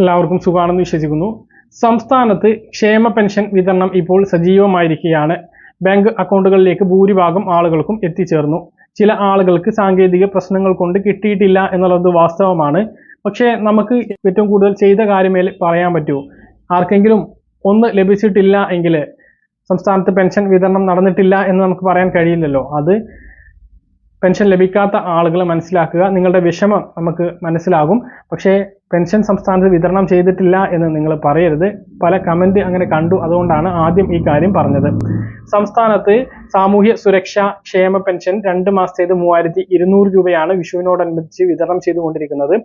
എല്ലാവർക്കും സുഖമാണെന്ന് വിശ്വസിക്കുന്നു. സംസ്ഥാനത്ത് ക്ഷേമ പെൻഷൻ വിതരണം ഇപ്പോൾ സജീവമായിരിക്കുകയാണ്. ബാങ്ക് അക്കൗണ്ടുകളിലേക്ക് ഭൂരിഭാഗം ആളുകൾക്കും എത്തിച്ചേർന്നു. ചില ആളുകൾക്ക് സാങ്കേതിക പ്രശ്നങ്ങൾ കൊണ്ട് കിട്ടിയിട്ടില്ല എന്നുള്ളത് വാസ്തവമാണ്. പക്ഷേ നമുക്ക് ഏറ്റവും കൂടുതൽ ചെയ്ത കാര്യമേൽ പറയാൻ പറ്റൂ. ആർക്കെങ്കിലും ഒന്ന് ലഭിച്ചിട്ടില്ല എങ്കിൽ സംസ്ഥാനത്ത് പെൻഷൻ വിതരണം നടന്നിട്ടില്ല എന്ന് നമുക്ക് പറയാൻ കഴിയില്ലല്ലോ. അത് പെൻഷൻ ലഭിക്കാത്ത ആളുകൾ മനസ്സിലാക്കുക. നിങ്ങളുടെ വിഷമം നമുക്ക് മനസ്സിലാകും. പക്ഷേ പെൻഷൻ സംസ്ഥാനത്ത് വിതരണം ചെയ്തിട്ടില്ല എന്ന് നിങ്ങൾ പറയരുത്. പല കമന്റ് അങ്ങനെ കണ്ടു. അതുകൊണ്ടാണ് ആദ്യം ഈ കാര്യം പറഞ്ഞത്. സംസ്ഥാനത്ത് സാമൂഹ്യ സുരക്ഷാ ക്ഷേമ പെൻഷൻ രണ്ട് മാസത്തേത് മൂവായിരത്തി ഇരുന്നൂറ് രൂപയാണ് വിഷുവിനോടനുബന്ധിച്ച് വിതരണം ചെയ്തുകൊണ്ടിരിക്കുന്നത്.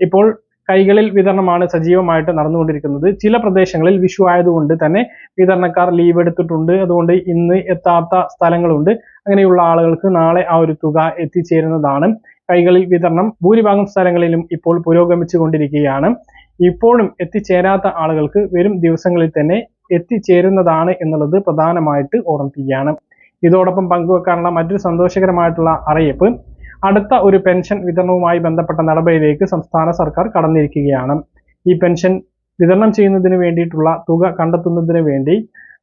ഇപ്പോൾ കൈകളിൽ വിതരണമാണ് സജീവമായിട്ട് നടന്നുകൊണ്ടിരിക്കുന്നത്. ചില പ്രദേശങ്ങളിൽ വിഷു ആയതുകൊണ്ട് തന്നെ വിതരണക്കാർ ലീവ് എടുത്തിട്ടുണ്ട്. അതുകൊണ്ട് ഇന്ന് എത്താത്ത സ്ഥലങ്ങളുണ്ട്. അങ്ങനെയുള്ള ആളുകൾക്ക് നാളെ ആ ഒരു തുക എത്തിച്ചേരുന്നതാണ്. കൈകളിൽ വിതരണം ഭൂരിഭാഗം സ്ഥലങ്ങളിലും ഇപ്പോൾ പുരോഗമിച്ചു കൊണ്ടിരിക്കുകയാണ് ഇപ്പോഴും എത്തിച്ചേരാത്ത ആളുകൾക്ക് വരും ദിവസങ്ങളിൽ തന്നെ എത്തിച്ചേരുന്നതാണ് എന്നുള്ളത് പ്രധാനമായിട്ട് ഓർമ്മിപ്പിക്കുകയാണ്. ഇതോടൊപ്പം പങ്കുവെക്കാനുള്ള മറ്റൊരു സന്തോഷകരമായിട്ടുള്ള അറിയിപ്പ് അടുത്ത ഒരു പെൻഷൻ വിതരണവുമായി ബന്ധപ്പെട്ട നടപടിയിലേക്ക് സംസ്ഥാന സർക്കാർ കടന്നിരിക്കുകയാണ്. ഈ പെൻഷൻ വിതരണം ചെയ്യുന്നതിന് വേണ്ടിയിട്ടുള്ള തുക കണ്ടെത്തുന്നതിന് വേണ്ടി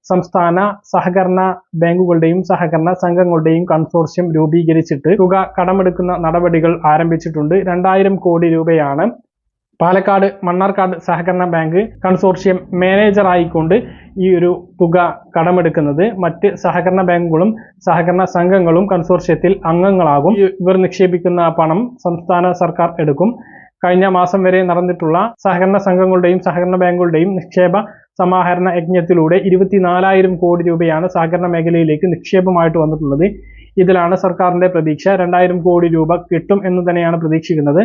സംസ്ഥാന സഹകരണ ബാങ്കുകളുടെയും സഹകരണ സംഘങ്ങളുടെയും കൺസോർഷ്യം രൂപീകരിച്ചിട്ട് തുക കടമെടുക്കുന്ന നടപടികൾ ആരംഭിച്ചിട്ടുണ്ട്. രണ്ടായിരം കോടി രൂപയാണ് പാലക്കാട് മണ്ണാർക്കാട് സഹകരണ ബാങ്ക് കൺസോർഷ്യം മാനേജറായിക്കൊണ്ട് ഈ ഒരു തുക കടമെടുക്കുന്നത്. മറ്റ് സഹകരണ ബാങ്കുകളും സഹകരണ സംഘങ്ങളും കൺസോർഷ്യത്തിൽ അംഗങ്ങളാകും. ഇവർ നിക്ഷേപിക്കുന്ന പണം സംസ്ഥാന സർക്കാർ എടുക്കും. കഴിഞ്ഞ മാസം വരെ നടന്നിട്ടുള്ള സഹകരണ സംഘങ്ങളുടെയും സഹകരണ ബാങ്കുകളുടെയും നിക്ഷേപ സമാഹരണ യജ്ഞത്തിലൂടെ ഇരുപത്തിനാലായിരം കോടി രൂപയാണ് സഹകരണ മേഖലയിലേക്ക് നിക്ഷേപമായിട്ട് വന്നിട്ടുള്ളത്. ഇതിലാണ് സർക്കാരിന്റെ പ്രതീക്ഷ. രണ്ടായിരം കോടി രൂപ കിട്ടും എന്ന് തന്നെയാണ് പ്രതീക്ഷിക്കുന്നത്.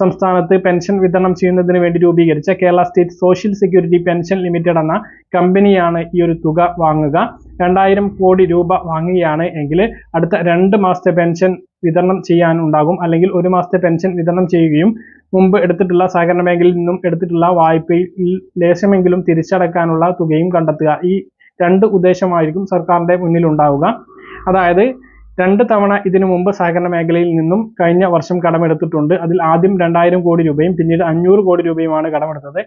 സംസ്ഥാനത്ത് പെൻഷൻ വിതരണം ചെയ്യുന്നതിന് വേണ്ടി രൂപീകരിച്ച Kerala state social security pension limited എന്ന കമ്പനിയാണ് ഈ ഒരു തുക വാങ്ങുക. രണ്ടായിരം കോടി രൂപ വാങ്ങുകയാണ് എങ്കിൽ അടുത്ത രണ്ട് മാസത്തെ പെൻഷൻ വിതരണം ചെയ്യാനുണ്ടാകും അല്ലെങ്കിൽ ഒരു മാസത്തെ പെൻഷൻ വിതരണം ചെയ്യുകയും മുമ്പ് എടുത്തിട്ടുള്ള സഹകരണ ബാങ്കിൽ നിന്നും എടുത്തിട്ടുള്ള വായ്പയിൽ ലേശമെങ്കിലും തിരിച്ചടക്കാനുള്ള തുകയും കണ്ടെത്തുക. ഈ രണ്ട് ഉദ്ദേശമായിരിക്കും സർക്കാരിന്റെ മുന്നിലുണ്ടാവുക. അതായത് രണ്ട് തവണ ഇതിനു മുമ്പ് സഹകരണ മേഖലയിൽ നിന്നും കഴിഞ്ഞ വർഷം കടമെടുത്തിട്ടുണ്ട്. അതിൽ ആദ്യം രണ്ടായിരം കോടി രൂപയും പിന്നീട് അഞ്ഞൂറ് കോടി രൂപയുമാണ് കടമെടുത്തത്.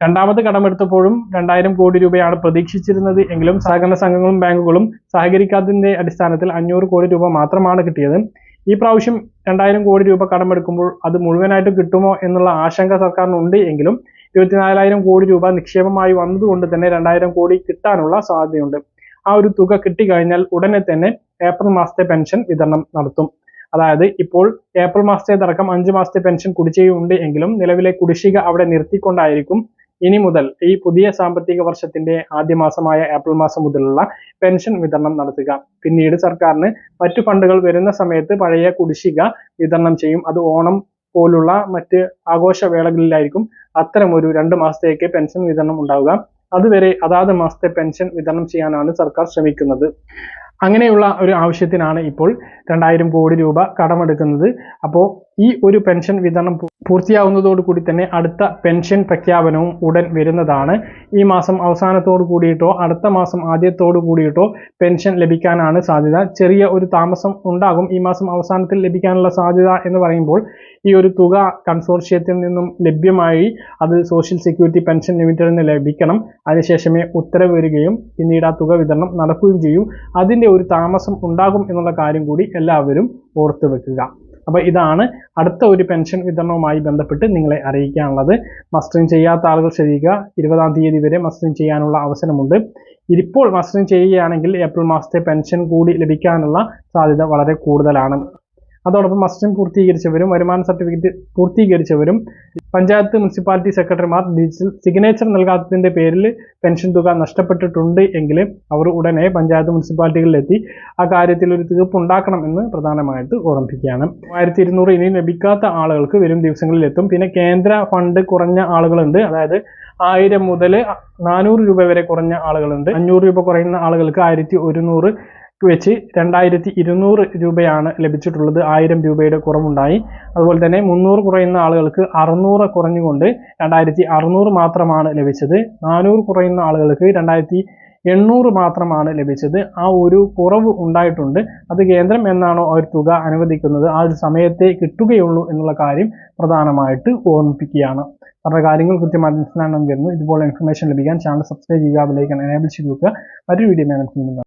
രണ്ടാമത് കടമെടുത്തപ്പോഴും രണ്ടായിരം കോടി രൂപയാണ് പ്രതീക്ഷിച്ചിരുന്നത് എങ്കിലും സഹകരണ സംഘങ്ങളും ബാങ്കുകളും സഹകരിക്കാത്തതിന്റെ അടിസ്ഥാനത്തിൽ അഞ്ഞൂറ് കോടി രൂപ മാത്രമാണ് കിട്ടിയത്. ഈ പ്രാവശ്യം രണ്ടായിരം കോടി രൂപ കടമെടുക്കുമ്പോൾ അത് മുഴുവനായിട്ട് കിട്ടുമോ എന്നുള്ള ആശങ്ക സർക്കാരിനുണ്ട് എങ്കിലും ഇരുപത്തിനാലായിരം കോടി രൂപ നിക്ഷേപമായി വന്നതുകൊണ്ട് തന്നെ രണ്ടായിരം കോടി കിട്ടാനുള്ള സാധ്യതയുണ്ട്. ആ ഒരു തുക കിട്ടിക്കഴിഞ്ഞാൽ ഉടനെ തന്നെ ഏപ്രിൽ മാസത്തെ പെൻഷൻ വിതരണം നടത്തും. അതായത് ഇപ്പോൾ ഏപ്രിൽ മാസത്തേതടക്കം അഞ്ച് മാസത്തെ പെൻഷൻ കുടിശ്ശികയുണ്ട് എങ്കിലും നിലവിലെ കുടിശ്ശിക അവിടെ നിർത്തിക്കൊണ്ടായിരിക്കും. ഇനി മുതൽ ഈ പുതിയ സാമ്പത്തിക വർഷത്തിന്റെ ആദ്യ മാസമായ ഏപ്രിൽ മാസം മുതലുള്ള പെൻഷൻ വിതരണം നടത്തുക. പിന്നീട് സർക്കാരിന് മറ്റു ഫണ്ടുകൾ വരുന്ന സമയത്ത് പഴയ കുടിശ്ശിക വിതരണം ചെയ്യും. അത് ഓണം പോലുള്ള മറ്റ് ആഘോഷവേളകളിലായിരിക്കും അത്തരം ഒരു രണ്ട് മാസത്തേക്ക് പെൻഷൻ വിതരണം ഉണ്ടാവുക. അതുവരെ അതാത് മാസത്തെ പെൻഷൻ വിതരണം ചെയ്യാനാണ് സർക്കാർ ശ്രമിക്കുന്നത്. അങ്ങനെയുള്ള ഒരു ആവശ്യത്തിനാണ് ഇപ്പോൾ രണ്ടായിരം കോടി രൂപ കടമെടുക്കുന്നത്. അപ്പോൾ ഈ ഒരു പെൻഷൻ വിതരണം പൂർത്തിയാവുന്നതോടുകൂടി തന്നെ അടുത്ത പെൻഷൻ പ്രഖ്യാപനവും ഉടൻ വരുന്നതാണ്. ഈ മാസം അവസാനത്തോടു കൂടിയിട്ടോ അടുത്ത മാസം ആദ്യത്തോടു കൂടിയിട്ടോ പെൻഷൻ ലഭിക്കാനാണ് സാധ്യത. ചെറിയ ഒരു താമസം ഉണ്ടാകും ഈ മാസം അവസാനത്തിൽ ലഭിക്കാനുള്ള സാധ്യത എന്ന് പറയുമ്പോൾ ഈ ഒരു തുക കൺസോർഷ്യത്തിൽ നിന്നും ലഭ്യമായി അത് സോഷ്യൽ സെക്യൂരിറ്റി പെൻഷൻ ലിമിറ്റഡിൽ നിന്ന് ലഭിക്കണം. അതിനുശേഷമേ ഉത്തരവ് വരികയും പിന്നീട് ആ തുക വിതരണം നടക്കുകയും ചെയ്യും. അതിന്റെ ഒരു താമസം ഉണ്ടാകും എന്നുള്ള കാര്യം കൂടി എല്ലാവരും ഓർത്തു വെക്കുക അപ്പോൾ ഇതാണ് അടുത്ത ഒരു പെൻഷൻ വിതരണവുമായി ബന്ധപ്പെട്ട് നിങ്ങളെ അറിയിക്കാനുള്ളത്. മസ്റ്ററിങ് ചെയ്യാത്ത ആളുകൾ ശ്രദ്ധിക്കുക. ഇരുപതാം തീയതി വരെ മസ്റ്ററിങ് ചെയ്യാനുള്ള അവസരമുണ്ട്. ഇപ്പോൾ മസ്റ്ററിങ് ചെയ്യുകയാണെങ്കിൽ ഏപ്രിൽ മാസത്തെ പെൻഷൻ കൂടി ലഭിക്കാനുള്ള സാധ്യത വളരെ കൂടുതലാണ്. അതോടൊപ്പം മസ്റ്റം പൂർത്തീകരിച്ചവരും വരുമാന സർട്ടിഫിക്കറ്റ് പൂർത്തീകരിച്ചവരും പഞ്ചായത്ത് മുനിസിപ്പാലിറ്റി സെക്രട്ടറിമാർ ഡിജിറ്റൽ സിഗ്നേച്ചർ നൽകാത്തതിന്റെ പേരിൽ പെൻഷൻ തുക നഷ്ടപ്പെട്ടിട്ടുണ്ട് എങ്കിൽ അവർ ഉടനെ പഞ്ചായത്ത് മുനിസിപ്പാലിറ്റികളിലെത്തി ആ കാര്യത്തിൽ ഒരു തീർപ്പ് ഉണ്ടാക്കണം എന്ന് പ്രധാനമായിട്ട് ഓർമ്മിപ്പിക്കുകയാണ്. മൂവായിരത്തി ഇരുന്നൂറ് ഇനി ലഭിക്കാത്ത ആളുകൾക്ക് വരും ദിവസങ്ങളിൽ എത്തും പിന്നെ കേന്ദ്ര ഫണ്ട് കുറഞ്ഞ ആളുകളുണ്ട്. അതായത് ആയിരം മുതൽ നാനൂറ് രൂപ വരെ കുറഞ്ഞ ആളുകളുണ്ട്. അഞ്ഞൂറ് രൂപ കുറയുന്ന ആളുകൾക്ക് ആയിരത്തി ഒരുന്നൂറ് വെച്ച് രണ്ടായിരത്തി ഇരുന്നൂറ് രൂപയാണ് ലഭിച്ചിട്ടുള്ളത്. ആയിരം രൂപയുടെ കുറവുണ്ടായി. അതുപോലെ തന്നെ മുന്നൂറ് കുറയുന്ന ആളുകൾക്ക് അറുന്നൂറ് കുറഞ്ഞുകൊണ്ട് രണ്ടായിരത്തി അറുന്നൂറ് മാത്രമാണ് ലഭിച്ചത്. നാനൂറ് കുറയുന്ന ആളുകൾക്ക് രണ്ടായിരത്തി എണ്ണൂറ് മാത്രമാണ് ലഭിച്ചത്. ആ ഒരു കുറവ് ഉണ്ടായിട്ടുണ്ട്. അത് കേന്ദ്രം എന്നാണോ ഒരു തുക അനുവദിക്കുന്നത്? ആ ഒരു സമയത്തെ കിട്ടുകയുള്ളൂ എന്നുള്ള കാര്യം പ്രധാനമായിട്ട് ഓർമ്മിപ്പിക്കുകയാണ്. അവരുടെ കാര്യങ്ങൾ കൃത്യമായി മനസ്സിലാണെന്ന് വരുന്നു ഇതുപോലെ ഇൻഫർമേഷൻ ലഭിക്കാൻ ചാനൽ സബ്സ്ക്രൈബ് ചെയ്യുക അതിലേക്ക് എനേബിൾ ചെയ്ത് വെക്കുക. മറ്റൊരു വീഡിയോ നമുക്ക്.